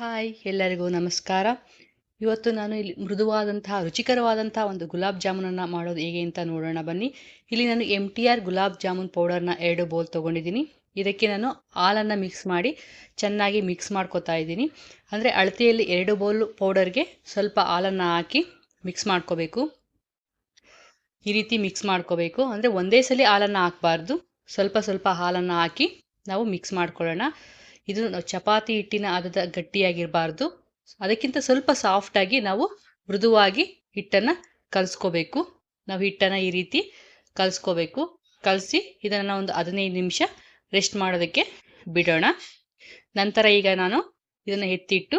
Hi, ಎಲ್ಲರಿಗೂ ನಮಸ್ಕಾರ. ಇವತ್ತು ನಾನು ಇಲ್ಲಿ ಮೃದುವಾದಂತಹ ರುಚಿಕರವಾದಂತಹ ಒಂದು ಗುಲಾಬ್ ಜಾಮೂನನ್ನು ಮಾಡೋದು ಹೇಗೆ ಅಂತ ನೋಡೋಣ ಬನ್ನಿ. ಇಲ್ಲಿ ನಾನು M T R gulab jamun ಪೌಡರ್ನ ಎರಡು ಬೌಲ್ ತೊಗೊಂಡಿದ್ದೀನಿ. ಇದಕ್ಕೆ ನಾನು ಹಾಲನ್ನು ಮಿಕ್ಸ್ ಮಾಡಿ ಚೆನ್ನಾಗಿ ಮಿಕ್ಸ್ ಮಾಡ್ಕೊತಾ ಇದ್ದೀನಿ. ಅಂದರೆ ಅಳತೆಯಲ್ಲಿ ಎರಡು ಬೌಲ್ ಪೌಡರ್ಗೆ ಸ್ವಲ್ಪ ಹಾಲನ್ನು ಹಾಕಿ ಮಿಕ್ಸ್ ಮಾಡ್ಕೋಬೇಕು. ಈ ರೀತಿ ಮಿಕ್ಸ್ ಮಾಡ್ಕೋಬೇಕು. ಅಂದರೆ ಒಂದೇ ಸಲ ಹಾಲನ್ನು ಹಾಕಬಾರ್ದು. ಸ್ವಲ್ಪ ಸ್ವಲ್ಪ ಹಾಲನ್ನು ಹಾಕಿ ನಾವು ಮಿಕ್ಸ್ ಮಾಡ್ಕೊಳ್ಳೋಣ. ಇದು ಚಪಾತಿ ಹಿಟ್ಟಿನ ಅದದ ಗಟ್ಟಿಯಾಗಿರಬಾರ್ದು. ಅದಕ್ಕಿಂತ ಸ್ವಲ್ಪ ಸಾಫ್ಟಾಗಿ ನಾವು ಮೃದುವಾಗಿ ಹಿಟ್ಟನ್ನು ಕಲಿಸ್ಕೋಬೇಕು. ನಾವು ಹಿಟ್ಟನ್ನು ಈ ರೀತಿ ಕಲಿಸ್ಕೋಬೇಕು. ಕಲಸಿ ಇದನ್ನು ಒಂದು ಹದಿನೈದು ನಿಮಿಷ ರೆಸ್ಟ್ ಮಾಡೋದಕ್ಕೆ ಬಿಡೋಣ. ನಂತರ ಈಗ ನಾನು ಇದನ್ನು ಎತ್ತಿಟ್ಟು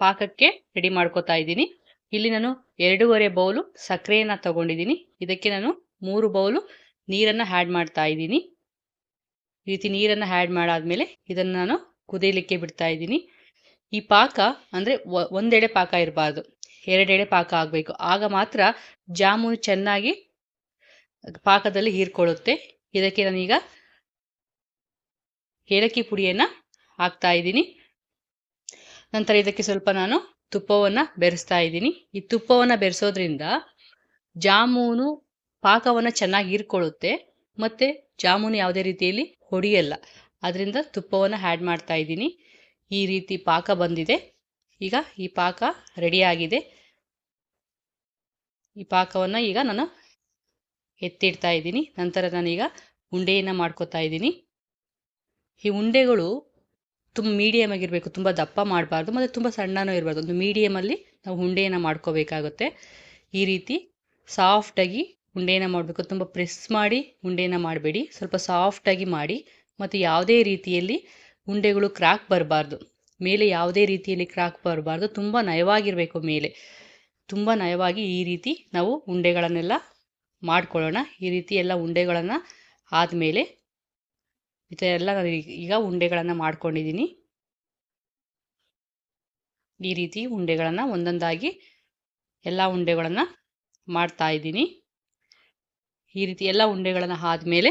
ಪಾಕಕ್ಕೆ ರೆಡಿ ಮಾಡ್ಕೋತಾ ಇದ್ದೀನಿ. ಇಲ್ಲಿ ನಾನು ಎರಡೂವರೆ ಬೌಲು ಸಕ್ಕರೆಯನ್ನು ತಗೊಂಡಿದ್ದೀನಿ. ಇದಕ್ಕೆ ನಾನು ಮೂರು ಬೌಲು ನೀರನ್ನು ಆ್ಯಡ್ ಮಾಡ್ತಾ ಇದ್ದೀನಿ. ಈ ರೀತಿ ನೀರನ್ನು ಆ್ಯಡ್ ಮಾಡಾದ್ಮೇಲೆ ಇದನ್ನು ನಾನು ಕುದಿಯಲಿಕ್ಕೆ ಬಿಡ್ತಾ ಇದ್ದೀನಿ. ಈ ಪಾಕ ಅಂದರೆ ಒಂದೆಡೆ ಪಾಕ ಇರಬಾರ್ದು. ಎರಡೆಡೆ ಪಾಕ ಆಗಬೇಕು. ಆಗ ಮಾತ್ರ ಜಾಮೂನು ಚೆನ್ನಾಗಿ ಪಾಕದಲ್ಲಿ ಹೀರ್ಕೊಳ್ಳುತ್ತೆ. ಇದಕ್ಕೆ ನಾನೀಗ ಏಲಕ್ಕಿ ಪುಡಿಯನ್ನು ಹಾಕ್ತಾ ಇದ್ದೀನಿ. ನಂತರ ಇದಕ್ಕೆ ಸ್ವಲ್ಪ ನಾನು ತುಪ್ಪವನ್ನು ಬೆರೆಸ್ತಾ ಇದ್ದೀನಿ. ಈ ತುಪ್ಪವನ್ನು ಬೆರೆಸೋದ್ರಿಂದ ಜಾಮೂನು ಪಾಕವನ್ನು ಚೆನ್ನಾಗಿ ಹೀರ್ಕೊಳ್ಳುತ್ತೆ. ಮತ್ತು ಜಾಮೂನು ಯಾವುದೇ ರೀತಿಯಲ್ಲಿ ಹೊಡಿಯಲ್ಲ. ಅದರಿಂದ ತುಪ್ಪವನ್ನು ಆ್ಯಡ್ ಮಾಡ್ತಾ ಇದ್ದೀನಿ. ಈ ರೀತಿ ಪಾಕ ಬಂದಿದೆ. ಈಗ ಈ ಪಾಕ ರೆಡಿಯಾಗಿದೆ ಈ ಪಾಕವನ್ನು ಈಗ ನಾನು ಎತ್ತಿಡ್ತಾ ಇದ್ದೀನಿ. ನಂತರ ನಾನೀಗ ಉಂಡೆಯನ್ನು ಮಾಡ್ಕೋತಾ ಇದ್ದೀನಿ. ಈ ಉಂಡೆಗಳು ತುಂಬ ಮೀಡಿಯಮ್ ಆಗಿರಬೇಕು, ತುಂಬ ದಪ್ಪ ಮಾಡಬಾರ್ದು, ಮತ್ತು ತುಂಬ ಸಣ್ಣನೂ ಇರಬಾರ್ದು. ಒಂದು ಮೀಡಿಯಮಲ್ಲಿ ನಾವು ಉಂಡೆಯನ್ನು ಮಾಡ್ಕೋಬೇಕಾಗುತ್ತೆ. ಈ ರೀತಿ ಸಾಫ್ಟಾಗಿ ಉಂಡೆನ ಮಾಡಬೇಕು. ತುಂಬ ಪ್ರೆಸ್ ಮಾಡಿ ಉಂಡೆನ ಮಾಡಬೇಡಿ. ಸ್ವಲ್ಪ ಸಾಫ್ಟಾಗಿ ಮಾಡಿ ಮತ್ತು ಯಾವುದೇ ರೀತಿಯಲ್ಲಿ ಉಂಡೆಗಳು ಕ್ರಾಕ್ ಬರಬಾರ್ದು. ಮೇಲೆ ಯಾವುದೇ ರೀತಿಯಲ್ಲಿ ಕ್ರಾಕ್ ಬರಬಾರ್ದು. ತುಂಬ ನಯವಾಗಿರಬೇಕು ಮೇಲೆ. ತುಂಬ ನಯವಾಗಿ ಈ ರೀತಿ ನಾವು ಉಂಡೆಗಳನ್ನೆಲ್ಲ ಮಾಡ್ಕೊಳ್ಳೋಣ. ಈ ರೀತಿ ಎಲ್ಲ ಉಂಡೆಗಳನ್ನು ಆದಮೇಲೆ ಈ ಥರ ಎಲ್ಲ ನಾನು ಈಗ ಉಂಡೆಗಳನ್ನು ಮಾಡ್ಕೊಂಡಿದ್ದೀನಿ. ಈ ರೀತಿ ಉಂಡೆಗಳನ್ನು ಒಂದೊಂದಾಗಿ ಎಲ್ಲ ಉಂಡೆಗಳನ್ನು ಮಾಡ್ತಾ ಇದ್ದೀನಿ. ಈ ರೀತಿ ಎಲ್ಲ ಉಂಡೆಗಳನ್ನು ಆದಮೇಲೆ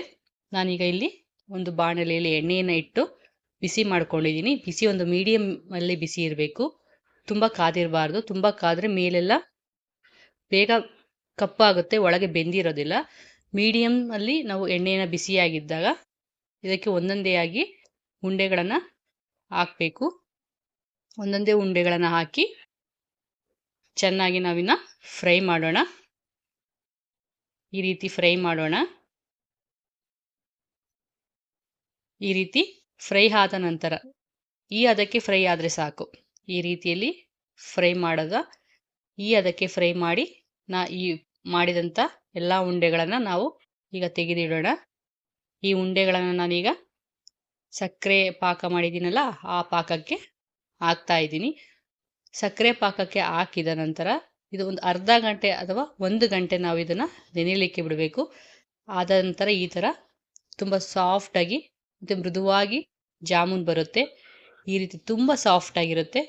ನಾನೀಗ ಇಲ್ಲಿ ಒಂದು ಬಾಣಲೆಯಲ್ಲಿ ಎಣ್ಣೆಯನ್ನು ಇಟ್ಟು ಬಿಸಿ ಮಾಡ್ಕೊಂಡಿದ್ದೀನಿ. ಬಿಸಿ ಒಂದು ಮೀಡಿಯಮಲ್ಲಿ ಬಿಸಿ ಇರಬೇಕು. ತುಂಬ ಕಾದಿರಬಾರ್ದು. ತುಂಬ ಕಾದರೆ ಮೇಲೆಲ್ಲ ಬೇಗ ಕಪ್ಪಾಗುತ್ತೆ, ಒಳಗೆ ಬೆಂದಿರೋದಿಲ್ಲ. ಮೀಡಿಯಮಲ್ಲಿ ನಾವು ಎಣ್ಣೆನ ಬಿಸಿಯಾಗಿದ್ದಾಗ ಇದಕ್ಕೆ ಒಂದೊಂದೇ ಆಗಿ ಉಂಡೆಗಳನ್ನು ಹಾಕಬೇಕು. ಒಂದೊಂದೇ ಉಂಡೆಗಳನ್ನು ಹಾಕಿ ಚೆನ್ನಾಗಿ ನಾವಿನ್ನ ಫ್ರೈ ಮಾಡೋಣ. ಈ ರೀತಿ ಫ್ರೈ ಮಾಡೋಣ. ಈ ರೀತಿ ಫ್ರೈ ಆದ ನಂತರ ಈ ಅದಕ್ಕೆ ಫ್ರೈ ಆದರೆ ಸಾಕು. ಈ ರೀತಿಯಲ್ಲಿ ಫ್ರೈ ಮಾಡಿದ ಈ ಅದಕ್ಕೆ ಫ್ರೈ ಮಾಡಿ ನಾ ಈ ಮಾಡಿದಂಥ ಎಲ್ಲ ಉಂಡೆಗಳನ್ನು ನಾವು ಈಗ ತೆಗೆದಿಡೋಣ. ಈ ಉಂಡೆಗಳನ್ನು ನಾನೀಗ ಸಕ್ಕರೆ ಪಾಕ ಮಾಡಿದ್ದೀನಲ್ಲ ಆ ಪಾಕಕ್ಕೆ ಹಾಕ್ತಾ ಇದ್ದೀನಿ. ಸಕ್ಕರೆ ಪಾಕಕ್ಕೆ ಹಾಕಿದ ನಂತರ ಇದು ಒಂದು ಅರ್ಧ ಗಂಟೆ ಅಥವಾ ಒಂದು ಗಂಟೆ ನಾವು ಇದನ್ನು ನೆನೆಯಲಿಕ್ಕೆ ಬಿಡಬೇಕು. ಆದ ನಂತರ ಈ ಥರ ತುಂಬ ಸಾಫ್ಟಾಗಿ ಮತ್ತು ಮೃದುವಾಗಿ ಜಾಮೂನ್ ಬರುತ್ತೆ. ಈ ರೀತಿ ತುಂಬ ಸಾಫ್ಟಾಗಿರುತ್ತೆ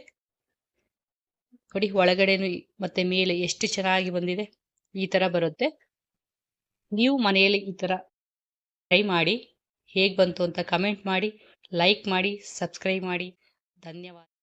ನೋಡಿ, ಒಳಗಡೆನೂ ಮತ್ತು ಮೇಲೆ ಎಷ್ಟು ಚೆನ್ನಾಗಿ ಬಂದಿದೆ, ಈ ಥರ ಬರುತ್ತೆ. ನೀವು ಮನೆಯಲ್ಲಿ ಈ ಥರ ಟ್ರೈ ಮಾಡಿ, ಹೇಗೆ ಬಂತು ಅಂತ ಕಮೆಂಟ್ ಮಾಡಿ ಲೈಕ್ ಮಾಡಿ ಸಬ್ಸ್ಕ್ರೈಬ್ ಮಾಡಿ. ಧನ್ಯವಾದ.